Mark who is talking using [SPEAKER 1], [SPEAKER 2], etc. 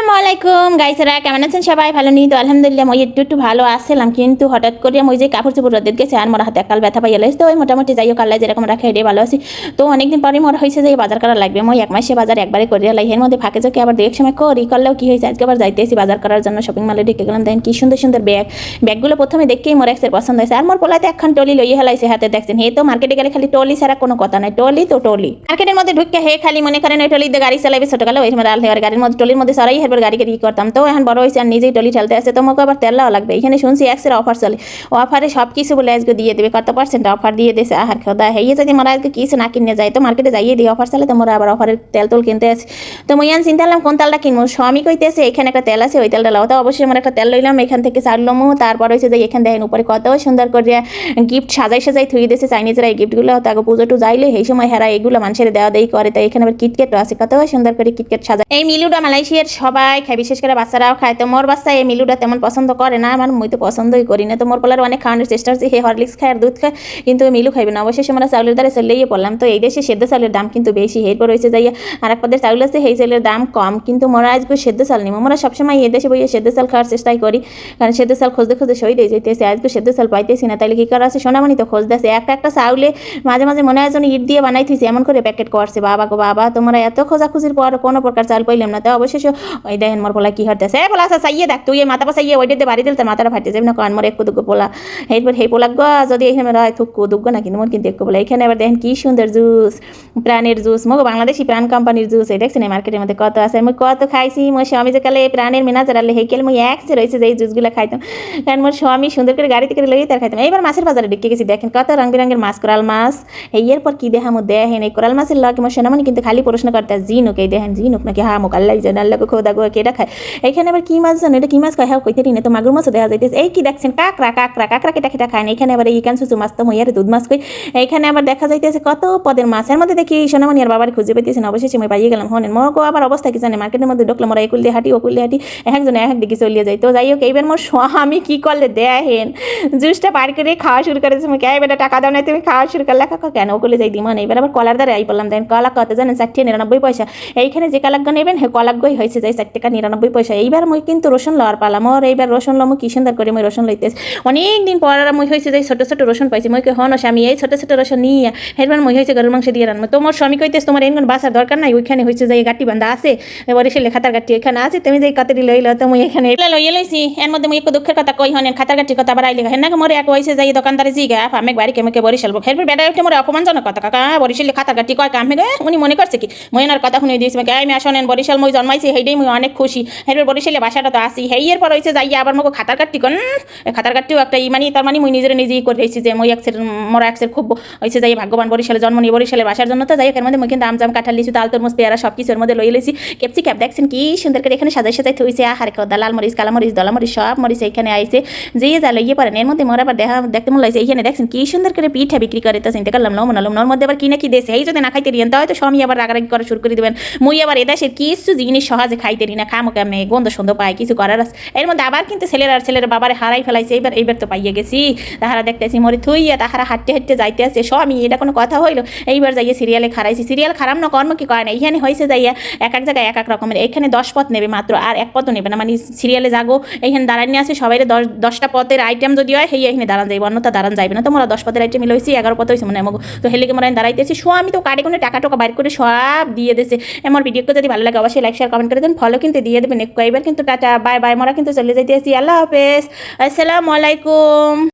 [SPEAKER 1] আসসালামু আলাইকুম। গাইসেরা কেমন আছেন সবাই? ভালো নেই তো? আলহামদুলিল্লাহ, মই একটু একটু ভালো আসছিলাম কিন্তু হঠাৎ করে মই যে কাপড় চোপড় রোদের গেছে আর মোর হাতে কাল ব্যথা পাইয়া লাইছে। তো ওই মোটামুটি যাইও কাল্লা যেরকম রাখা, এটাই ভালো আছি। তো অনেকদিন পরে মোর হয়েছে যে বাজার করা লাগবে। মই এক মাসে বাজার একবারে করে লাই এর মধ্যে ফাঁকে চোখে আবার দেখ সময় করি, করলেও কি হয়েছে আজকে আবার যাইতেছি বাজার করার জন্য শপিং মলে ঢেকে গেলাম। দেখেন কি সুন্দর সুন্দর ব্যাগ ব্যাগগুলো প্রথমে দেখেই মোর এক্সের পছন্দ হয়েছে। আর মোর পোলাতে একখান টলি লইয়ে হেলাইছে হাতে, দেখছেন? হে তো মার্কেটে গেলে খালি টলি ছাড়া কোনো কথা নাই। টলি তো টলি মার্কেটের মধ্যে ঢুকে হে খালি মনে করেন ওই টলি দিয়ে গাড়ি চালাবে ছোটকালে, ওই হেওয়ার গাড়ির মধ্যে টলির মধ্যে সরাই হেরবার গাড়ি গাড়ি করতাম। তো এখন বড় হয়েছে আর নিজেই টলি ঠেলতে আসে তোমাকে আবার তেলাও লাগবে। এখানে শুনছি এক্সের অফার চলে। অফারে সব কিছু বলে আজকে দিয়ে দেবে। কত পার্সেন্ট অফার দিয়ে দেছে? আহার খাওয়া হেয়ে যদি মোরা আজকে কিছু না কিনে যায়, তো মার্কেটে যাইয়ে দিই অফার চলে তো মোরা আবার অফারের তেল তুল কিনতে আসে। তো মই আন চিন্তা কোন তেলটা কিনবো? স্বামী কইতেছে, এখানে একটা তেল আছে, ওই তেলটা লাও। তো অবশ্যই আমার একটা তেল লইলাম, এখান থেকে চারলামও তারপর হয়েছে যে, এখানে দেখেন উপরে কত সুন্দর করে গিফট সাজাই সাজাই থুই দিয়েছে চাইনিজরা এই গিফটগুলো আগে পুজো টু যাইলে এই সময় হেরা এগুলো মানুষের দেওয়া দেই করে। তাই এখানে আবার কিটকেটও আছে। কত সুন্দর করে কিটকেট সাজায় এই মিলুটা মালয়েশিয়ার সবাই খাই বিশেষ করে বাচ্চারাও খায়। তো মোর বাচ্চা এই মিলুটা তেমন পছন্দ করে না আমার মুই তো পছন্দই করি না। তো মোর পোলার অনেক খাওয়ানোর চেষ্টা হচ্ছে হে হরলিক্স খায় আর দুধ খায়, কিন্তু মিলু খাইবে না। অবশ্যই আমরা চাউলের দ্বারা চলেই পড়লাম। তো এই দেশে সেদ্ধ চাউলের দাম কিন্তু বেশি, এরপর হয়েছে যাইয়া আর এক পদের চাউল আছে, সেই চাউলের দাম কম। কিন্তু মোরা আজকে সেদ্ধ চাল নিব মোরা সবসময় এই দেশে বইয়ে সেদ্ধ চাল খাওয়ার চেষ্টাই করি, কারণ সেদ্ধ চাল খুঁজতে খুঁজতে সই দিয়ে যেতেছে আজকে সেদ্ধ চাল পাইতেছি না তাহলে কি করা আছে? সোনামানি তো খোঁজতেছে। একটা একটা চাউলে মাঝে মাঝে মনে হয় যেন ইট দিয়ে বানাইতেছি, এমন করে প্যাকেট করছে। বাবা গো বাবা, তোমরা এত খোঁজাখুঁজির পর কোনো প্রকার চাল পাইলাম না। তো অবশেষে ওই দেখেন মোর পোলা কি হতেছে। এ পোলা চাইয়ে দেখ, তুই এই মাথা পাশাইয়ে ওইটাতে বাড়ি দিল তার মাথাটা ফাটে যাবে না কারণ মোর একটু দুগ্গ পোলা। এরপর সেই পোলা গো, যদি এখানে রয় থুকু দুগ্গ না কিন্তু মোর কিন্তু একটু পোলা। এখানে আবার দেখেন কি সুন্দর জুস, প্রাণের জুস মো বাংলাদেশি প্রাণ কোম্পানির জুস, এই দেখছেন এই মার্কেটের মধ্যে কত আছে। আমি কত খাইছি, মোর স্বামী যে কালে প্রাণের মিনাজার আলে হেকেল মুই একসে রয়েছে যে এই জুসগুলো খাইতাম। কারণ মোর স্বামী সুন্দর করে গাড়িতে করে লইয়ে তার খাইতাম। এইবার মাছের বাজারে ঢুকে গেছি, দেখেন কত রং বেরঙের মাছ, কোরাল মাছ। এই এরপর কি দেহা মো দেখেন এই কোরাল মাছের লগে মোর সোনামণি কিন্তু খালি প্রশ্ন করতে জিনুক এই দেখেন জিনুক নাকি হা, মুখ আল্লাহ জান আল্লাহ খোদা গো কেটা খায় এইখানে আবার মাছ জানো? এটা মাছ খায় হ্যাঁ কইতে না তো মাগুর মাছও দেখা যাইতেছে। এই দেখছেন? কেটা কেটা খায় না। এখানে আবার মাছ তো দুধ মাছ কই। এইখানে আবার দেখা যাইতেছে কত পদের মাছের মধ্যে দেখি আর বাবার খুঁজে পেতেছেন অবশেষে পাইয়ে গেলাম। হনেন আবার অবস্থা কি জানে? মার্কেটের মধ্যে একুল দিয়ে হাঁটি, ওকুল দিয়ে হাঁটি, একজন এক দিকে চলিয়ে যাই তো যাই হোক এইবার মোর স্বামী কি করলে? দেখেন, জুসটা পার করে খাওয়া শুরু করেছে। আমি কে বেটা টাকা দাও না তুমি খাওয়া শুরু করলে? কেন? ওগুলো যাই দিমান এবার আবার কলার দ্বারা আই দেন কলা কত জানেন? নিরানব্বই পয়সা। এইখানে যে কালাগ্য নেবেন, হে কলাগ্যই হয়েছে যাই ষাট টাকা, নিরানব্বই পয়সা। এইবার মই কিন্তু রসুন লওয়ার পালাম ওর এইবার রসুন লমু, কি সুন্দর করে মই রসুন লইতেছি। অনেক দিন পর আর মই হয়েছে যাই ছোট ছোট রসুন পাইছি। মই কে হন স্বামী, এই ছোট ছোট রসুন নিয়ে। এরবার মই হয়েছে গরুর মাংস দিয়ে রান্না। তোমার স্বামী কইতেছ, তোমার এমন বাসার দরকার নাই, ওইখানে হয়েছে যে গাটি বান্ধা আছে, এবারে সে খাতার গাটি এখানে আছে। তুমি যে কাতারি লইল, তো মই এখানে এগুলা লইয়ে লইছি। এর মধ্যে মই একটু দুঃখের কথা কই, হন খাতার গাটি কথা বাড়াইলে হেন নাকি মরে এক হয়েছে যাই দোকানদারে জি গা আমি বাড়ি কেমন কে বরিশাল হেরবার বেড়া উঠে মরে অপমানজনক কথা। কাকা বরিশালে খাতার গাটি কয় কামে? গে উনি মনে করছে কি? মই এনার কথা শুনে দিয়েছি। আমি আসনেন বরিশাল মই জন্মাইছি হেইটাই মই অনেক খুশি। হেরবার বরিশালে বাসাটা তো আসি হেইয়ের পর হয়েছে যাইয়া আবার মোক খাতার কাটটি কন খাতার কাটটিও একটা ই মানে তার মানে মুই নিজের নিজেই করে রয়েছি যে, মই একসের, মরা একসের খুব হয়েছে যাই ভাগ্যবান বরিশালে জন্ম নিয়ে বরিশালে বাসার জন্য তো যাই এর মধ্যে মুই কিন্তু আমজাম কাঁঠাল লিচু, তাল, তরমুজ, পেয়ারা সব কিছুর মধ্যে লইয়ে লইছি। কেপসি ক্যাপ, দেখছেন কি সুন্দর করে এখানে সাজাই সাজাই থইছে। আহারে খাওয়া লাল মরিচ, কালা মরিচ, দলা মরিচ, সব মরিচ এখানে আইছে। যে যা লইয়ে পারেন এর মধ্যে মোর আবার দেখা, দেখতে মনে লাগছে। এইখানে দেখছেন কি সুন্দর করে পিঠা বিক্রি করে তো চিন্তা করলাম, লমন লমন ওর মধ্যে আবার কি না কি দেশে এই যদি না খাইতে রিয়েন হয়তো স্বামী আবার রাগারাগি করা শুরু করে দেবেন। মুই আবার এদেশের কিছু জিনিস সহজে খাইতে রি না, খামো কেমনে? গন্ধ সন্ধ পাই কিছু করার আছে। এর মধ্যে আবার কিন্তু ছেলের আর ছেলের বাবারে হারাই ফেলাইছে, এইবার এইবার তো পাইয়ে গেছি। তাহারা দেখতেছি মরে থুইয়া, তাহারা হাঁটতে হাঁটতে যাইতে আছে স্বামী, এটা কোনো কথা হইল? এইবার যাইয়ে সিরিয়ালে খারাইছি সিরিয়াল খারাপ না, কর্ম কি করে না? এইখানে হয়েছে যাইয়া এক এক জায়গায় এক এক রকমের। এখানে দশ পথ নেবে মাত্র, আর এক পথও নেবে না। মানে সিরিয়ালে যাগো, এইখানে দাঁড়ানি আছে সবাই দশ, দশটা পথের আইটেম যদি হয় সেই এখানে দাঁড়ান যাইব অন্যতা দাঁড়ান যাইবে না। তোমরা দশ পথের আইটেম লইছি, এগারো পথ হয়েছে মানে তো হেলিকে হয় দাঁড়াইতেছি। স্বামী তো কাটে কোনো টাকা টাকা বাইর করে সব দিয়ে দিয়েছে আমার ভিডিওকে যদি ভালো লাগে, অবশ্যই লাইক শেয়ার কমেন্ট করে দেন। ফলো কিন্তু দিয়ে দেবেন। এবার কিন্তু টাটা, বাই বাই। মোরা কিন্তু চলে যাইতেছি। আল্লাহ হাফেজ। আসসালামু আলাইকুম।